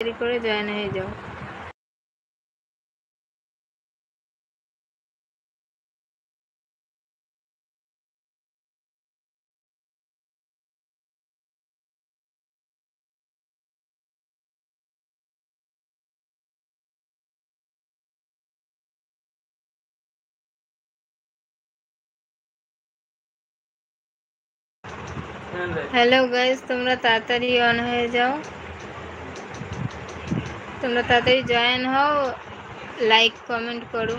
দেরি করে জয়েন হয়ে যাও। হ্যালো। গাইজ তোমরা তাড়াতাড়ি অন হয়ে যাও। তোমরা তাড়াতাড়ি জয়েন হও লাইক কমেন্ট করো।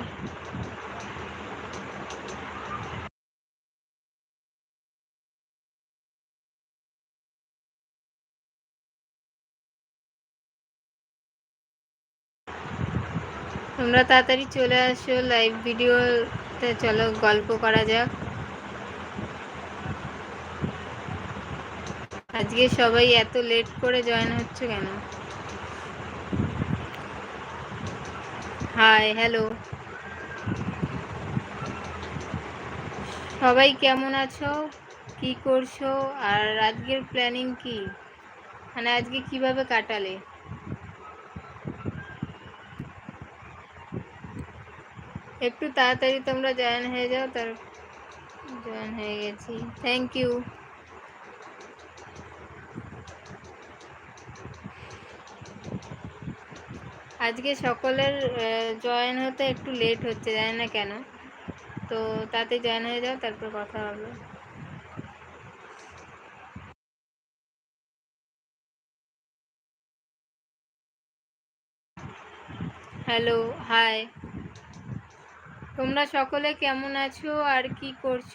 তোমরা তাড়াতাড়ি চলে আসো লাইভ ভিডিওতে চলো, গল্প করা যাক। আজকে সবাই এত লেট করে জয়েন হচ্ছে কেন? হাই হ্যালো সবাই কেমন আছো? কি করছ? আর আজকের প্ল্যানিং কি? মানে আজকে কীভাবে কাটালে? একটু তাড়াতাড়ি তোমরা জয়েন হয়ে যাও, তার জয়েন হয়ে গেছি। থ্যাংক ইউ আজকে সকলের জয়েন হতে একটু লেট হচ্ছে, জানি না কেন। তো তাতে জয়েন হয়ে যাও, তারপর কথা হবে। হ্যালো হাই তোমরা সকলে কেমন আছো আর কি করছ?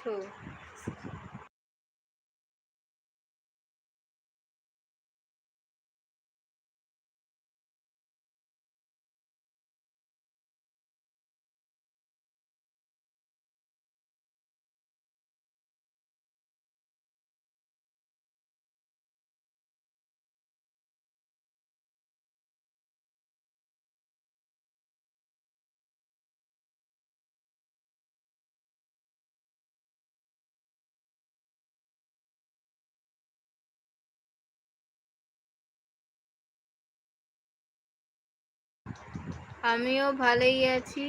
আমিও ভালোই আছি।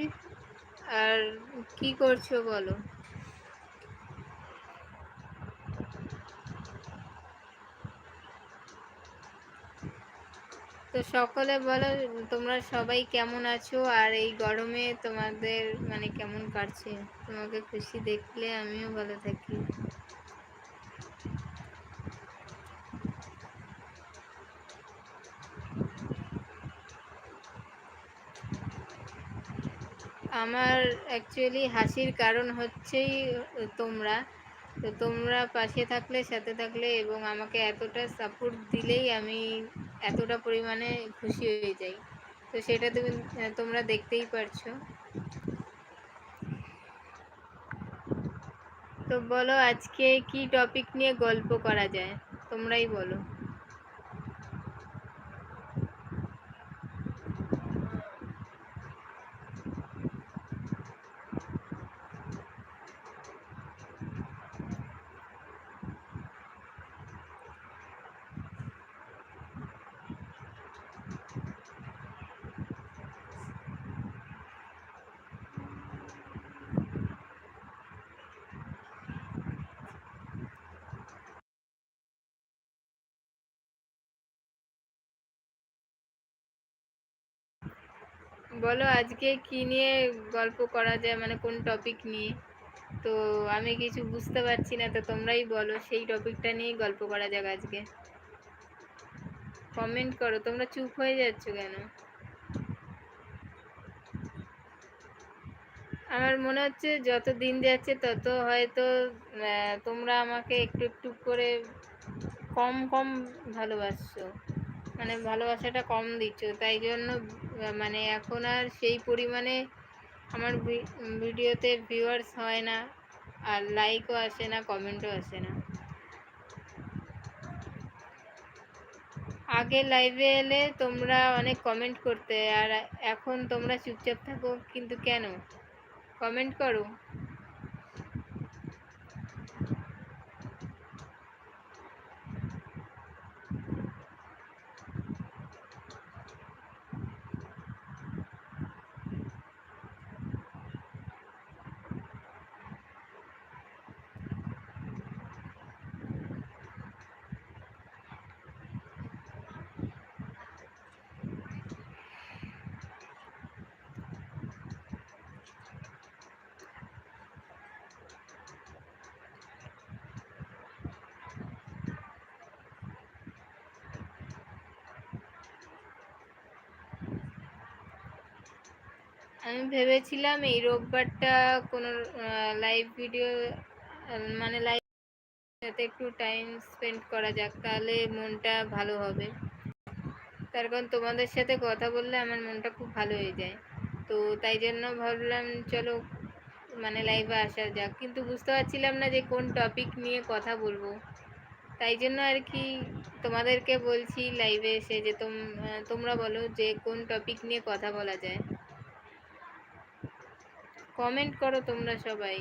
আর কি করছ বলো? তো সকলে বলো, তোমরা সবাই কেমন আছো? আর এই গরমে তোমাদের মানে কেমন কাটছে? তোমাকে খুশি দেখলে আমিও ভালো থাকি। আমার অ্যাকচুয়ালি হাসির কারণ হচ্ছেই তোমরা। তো তোমরা পাশে থাকলে, সাথে থাকলে এবং আমাকে এতটা সাপোর্ট দিলেই আমি এতটা পরিমাণে খুশি হয়ে যাই। তো সেটা তুমি তোমরা দেখতেই পারছ। তো বলো আজকে কি টপিক নিয়ে গল্প করা যায়? তোমরাই বলো। বলো আজকে কি নিয়ে গল্প করা যায়? মানে কোন টপিক নিয়ে? তো আমি কিছু বুঝতে পারছি না, তো তোমরাই বলো সেই টপিকটা নিয়েই গল্প করা যাক আজকে। কমেন্ট করো, তোমরা চুপ হয়ে যাচ্ছ কেন? আমার মনে হচ্ছে যত দিন যাচ্ছে তত হয়তো তোমরা আমাকে একটু একটু করে কম কম ভালোবাসছো। মানে ভালোবাসাটা কম দিচ্ছ, তাই জন্য মানে এখন আর সেই পরিমাণে আমার ভিডিওতে ভিউয়ার্স হয় না, আর লাইকও আসে না কমেন্টও আসে না। আগে লাইভে এলে তোমরা অনেক কমেন্ট করতে, আর এখন তোমরা চুপচাপ থাকো, কিন্তু কেন? কমেন্ট করো। আমি ভেবেছিলাম এই রোববারটা কোনো লাইভ ভিডিও মানে লাইভ সাথে একটু টাইম স্পেন্ড করা যাক, তাহলে মনটা ভালো হবে। তার কারণ তোমাদের সাথে কথা বললে আমার মনটা খুব ভালো হয়ে যায়। তো তাই জন্য ভাবলাম, চলো মানে লাইভে আসা যাক। কিন্তু বুঝতে পারছিলাম না যে কোন টপিক নিয়ে কথা বলব। তাই জন্য আর কি তোমাদেরকে বলছি লাইভে এসে যে তোমরা বলো যে কোন টপিক নিয়ে কথা বলা যায়। কমেন্ট করো তোমরা সবাই।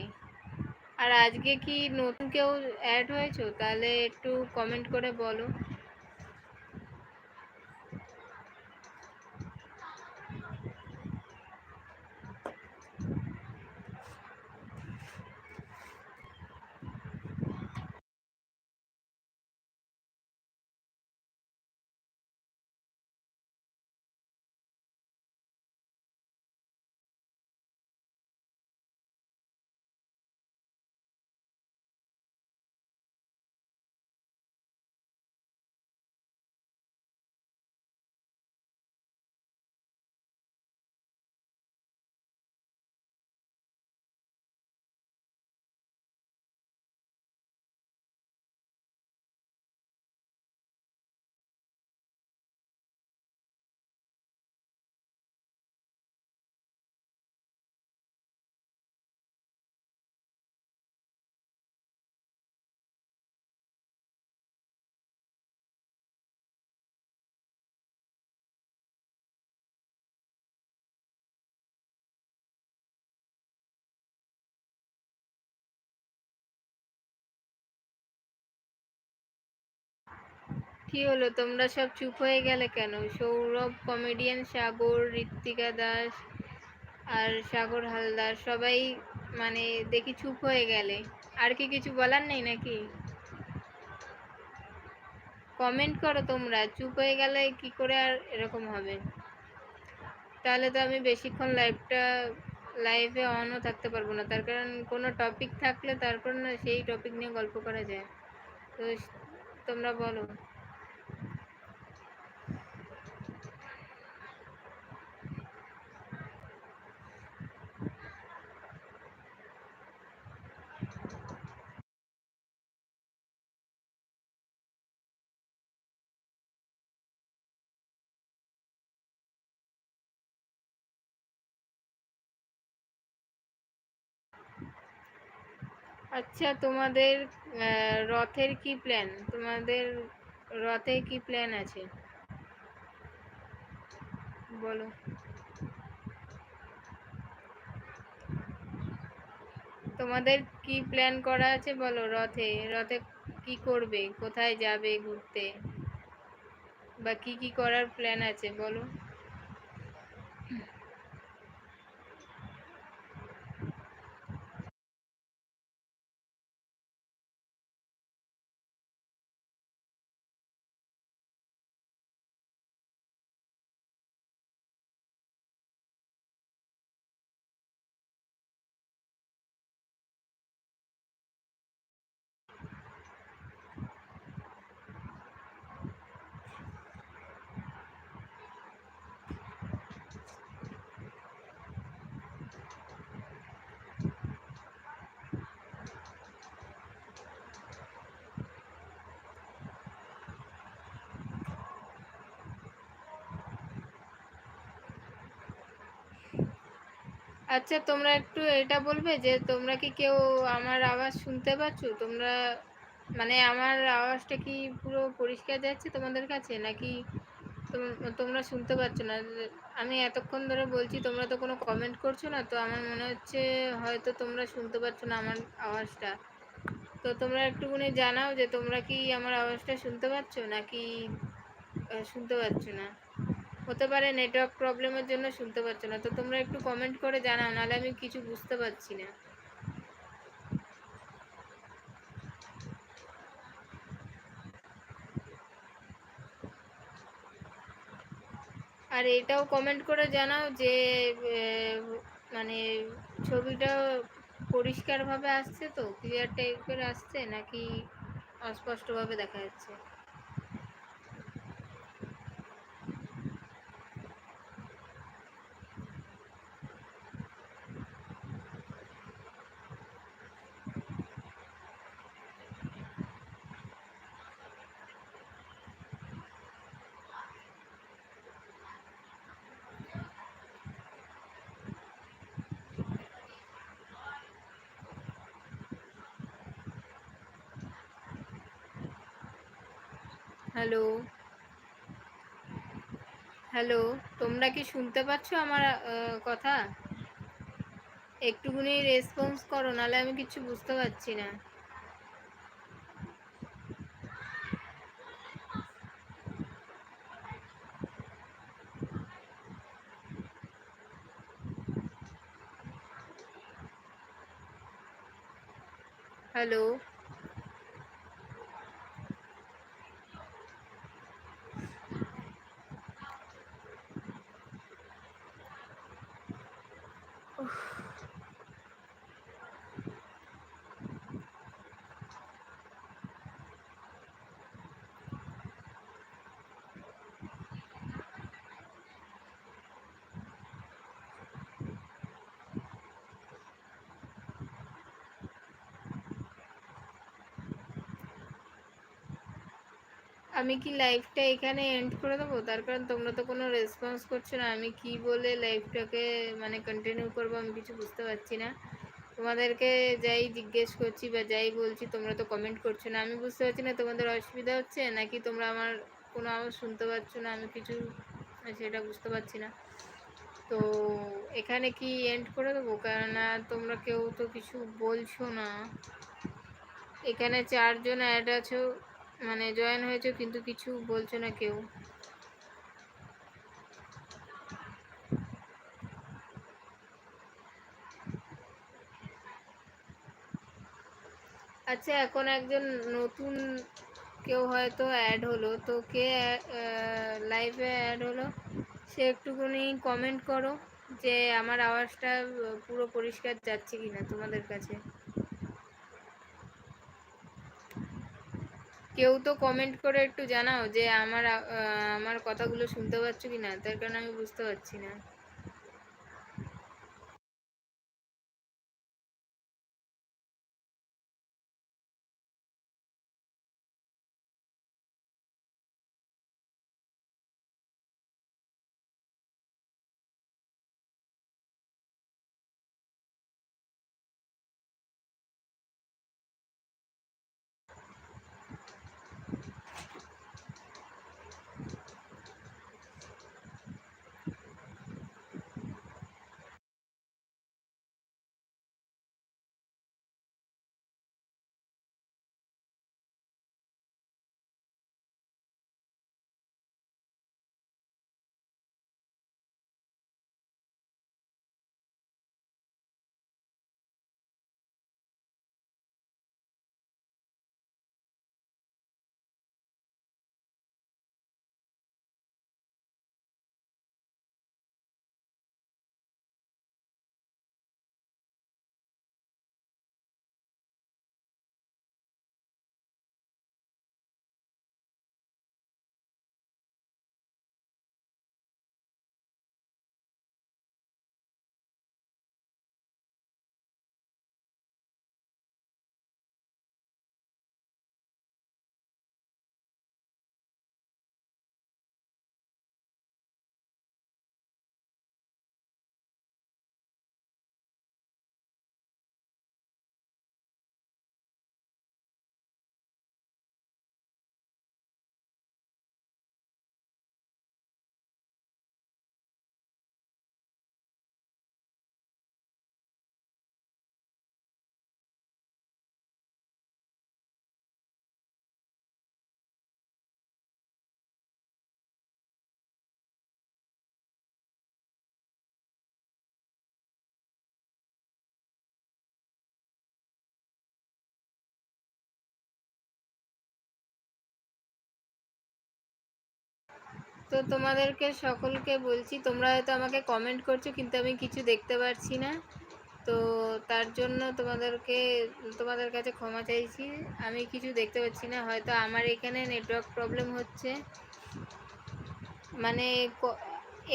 আর আজকে কি নতুন কেউ অ্যাড হয়েছো? তাহলে একটু কমেন্ট করে বলো। কি হলো? তোমরা সব চুপ হয়ে গেলে কেন? সৌরভ কমেডিয়ান সাগর, ঋত্বিকা দাস আর সাগর হালদার সবাই মানে দেখি চুপ হয়ে গেলে। আর কি কিছু বলার নেই নাকি? কমেন্ট করো তোমরা, চুপ হয়ে গেলে কি করে আর এরকম হবে? তাহলে তো আমি বেশিক্ষণ লাইভটা লাইভে অনও থাকতে পারব না। তার কারণ কোনো টপিক থাকলে তারপর না সেই টপিক নিয়ে গল্প করা যায়। তো তোমরা বলো। আচ্ছা তোমাদের রথের কি প্ল্যান তোমাদের রথে কি প্ল্যান আছে? বলো। তোমাদের কি প্ল্যান করা আছে বলো রথে? রথে কি করবে? কোথায় যাবে ঘুরতে? বা কি কি করার প্ল্যান আছে বলো? আচ্ছা তোমরা একটু এটা বলবে যে তোমরা কি কেউ আমার আওয়াজ শুনতে পাচ্ছ? তোমরা মানে আমার আওয়াজটা কি পুরো পরিষ্কার যাচ্ছে তোমাদের কাছে? নাকি তোমরা শুনতে পাচ্ছ না? আমি এতক্ষণ ধরে বলছি, তোমরা তো কোনো কমেন্ট করছ না, তো আমার মনে হচ্ছে হয়তো তোমরা শুনতে পাচ্ছ না আমার আওয়াজটা। তো তোমরা একটুখানি জানাও যে তোমরা কি আমার আওয়াজটা শুনতে পাচ্ছ নাকি শুনতে পাচ্ছ না? হতে পারে নেটওয়ার্ক প্রবলেমের জন্য শুনতে পাচ্ছ না। তো তোমরা একটু কমেন্ট করে জানাও, নাহলে আমি কিছু বুঝতে পারছি না। আর এটাও কমেন্ট করে জানাও যে মানে ছবিটা পরিষ্কারভাবে আসছে তো? ক্লিয়ার টাইপের আসছে নাকি অস্পষ্টভাবে দেখা যাচ্ছে? হ্যালো। হ্যালো, তোমরা কি শুনতে পাচ্ছ আমার কথা? একটুখানি রেসপন্স করো, নাহলে আমি কিছু বুঝতে পারছি না। হ্যালো। আমি কি লাইভটা এখানে এন্ড করে দেবো? তার কারণ তোমরা তো কোনো রেসপন্স করছ না। আমি কি বলে লাইভটাকে মানে কন্টিনিউ করব আমি কিছু বুঝতে পারছি না। তোমাদেরকে যাই জিজ্ঞেস করছি বা যাই বলছি, তোমরা তো কমেন্ট করছ না। আমি বুঝতে পারছি না তোমাদের অসুবিধা হচ্ছে? নাকি তোমরা আমার কোনো আওয়াজ শুনতে পাচ্ছ না? আমি কিছু সেটা বুঝতে পারছি না। তো এখানে কি এন্ড করে দেবো? কেননা তোমরা কেউ তো কিছু বলছো না। এখানে চারজন অ্যাড আছো। মানে জয়েন হয়েছে কিন্তু কিছু বলছো না কেউ। আচ্ছা এখন একজন নতুন কেউ হয়তো অ্যাড হলো। তো কে লাইভে অ্যাড হলো? সে একটুখানি কমেন্ট করো যে আমার আওয়াজটা পুরো পরিষ্কার যাচ্ছে কিনা তোমাদের কাছে। কেউ তো কমেন্ট করে একটু জানাও যে আমার আমার কথাগুলো শুনতে পাচ্ছ কি না তার কারণে আমি বুঝতে পারছি না। তো তোমাদেরকে সকলকে বলছি, তোমরা হয়তো আমাকে কমেন্ট করছ, কিন্তু আমি কিছু দেখতে পারছি না। তো তার জন্য তোমাদেরকে, তোমাদের কাছে ক্ষমা চাইছি। আমি কিছু দেখতে পাচ্ছি না, হয়তো আমার এখানে নেটওয়ার্ক প্রবলেম হচ্ছে। মানে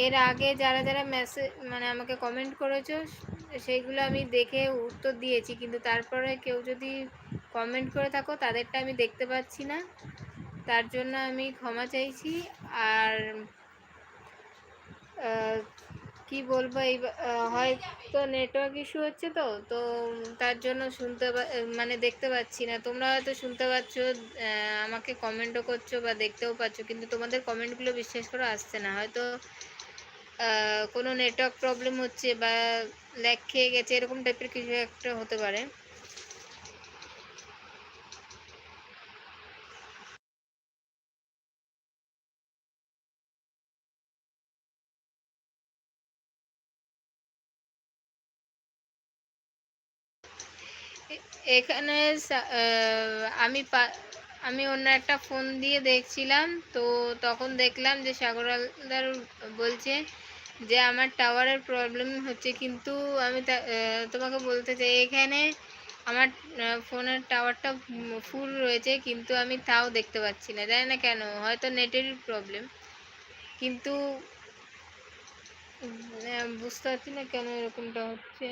এর আগে যারা যারা মেসেজ মানে আমাকে কমেন্ট করেছ, সেইগুলো আমি দেখে উত্তর দিয়েছি, কিন্তু তারপরে কেউ যদি কমেন্ট করে থাকো, তাদেরটা আমি দেখতে পাচ্ছি না। তার জন্য আমি ক্ষমা চাইছি আর কি বলব, এই হয়তো নেটওয়ার্ক ইস্যু হচ্ছে তো তো তার জন্য শুনতে মানে দেখতে পাচ্ছি না। তোমরা হয়তো শুনতে পাচ্ছ আমাকে কমেন্টও করছ বা দেখতেও পাচ্ছ, কিন্তু তোমাদের কমেন্টগুলো বিশ্বাস করে আসছে না। হয়তো কোনো নেটওয়ার্ক প্রবলেম হচ্ছে বা ল্যাক খেয়ে গেছে, এরকম টাইপের কিছু একটা হতে পারে। এখানে আমি আমি অন্য একটা ফোন দিয়ে দেখছিলাম, তো তখন দেখলাম যে সাগরালদার বলছে যে আমার টাওয়ারের প্রবলেম হচ্ছে, কিন্তু আমি তোমাকে বলতে চাই, এখানে আমার ফোনের টাওয়ারটা ফুল রয়েছে, কিন্তু আমি তাও দেখতে পাচ্ছি না, জানি না কেন, হয়তো নেটেরই প্রবলেম কিন্তু বুঝতে পারছি না কেন এরকমটা হচ্ছে।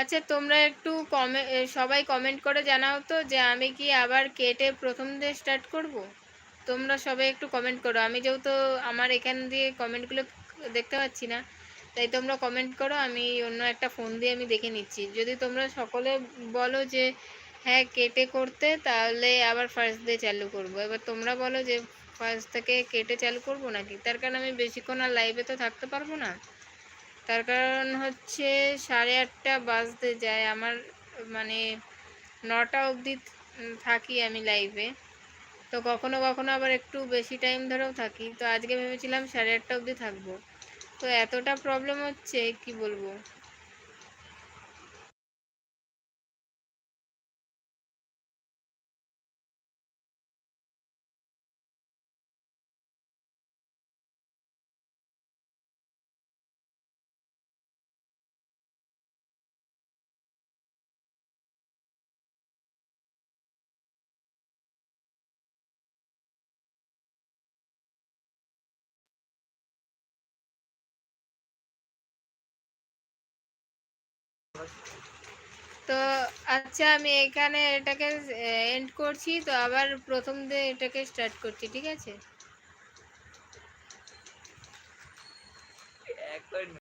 আচ্ছা তোমরা একটু কমে সবাই কমেন্ট করে জানাও তো যে আমি কি আবার কেটে প্রথম দিয়ে স্টার্ট করব? তোমরা সবাই একটু কমেন্ট করো। আমি যেহেতু আমার এখান দিয়ে কমেন্টগুলো দেখতে পাচ্ছি না, তাই তোমরা কমেন্ট করো। আমি অন্য একটা ফোন দিয়ে আমি দেখে নিচ্ছি। যদি তোমরা সকলে বলো যে হ্যাঁ কেটে করতে তাহলে আবার ফার্স্ট দিয়ে চালু করব। এবার তোমরা বলো যে ফার্স্ট থেকে কেটে চালু করব নাকি? তার কারণ আমি বেশিক্ষণ আর লাইভে তো থাকতে পারব না। তার কারণ হচ্ছে সাড়ে আটটা বাজতে যায়। আমার মানে নটা অবধি থাকি আমি লাইভে তো কখনো কখনো আবার একটু বেশি টাইম ধরেও থাকি। তো আজকে ভেবেছিলাম সাড়ে আটটা অবধি থাকব। তো এতটা প্রবলেম হচ্ছে, কি বলব? তো আচ্ছা আমি এখানে এটাকে এন্ড করছি, তো আবার প্রথম দিয়ে এটাকে স্টার্ট করছি, ঠিক আছে?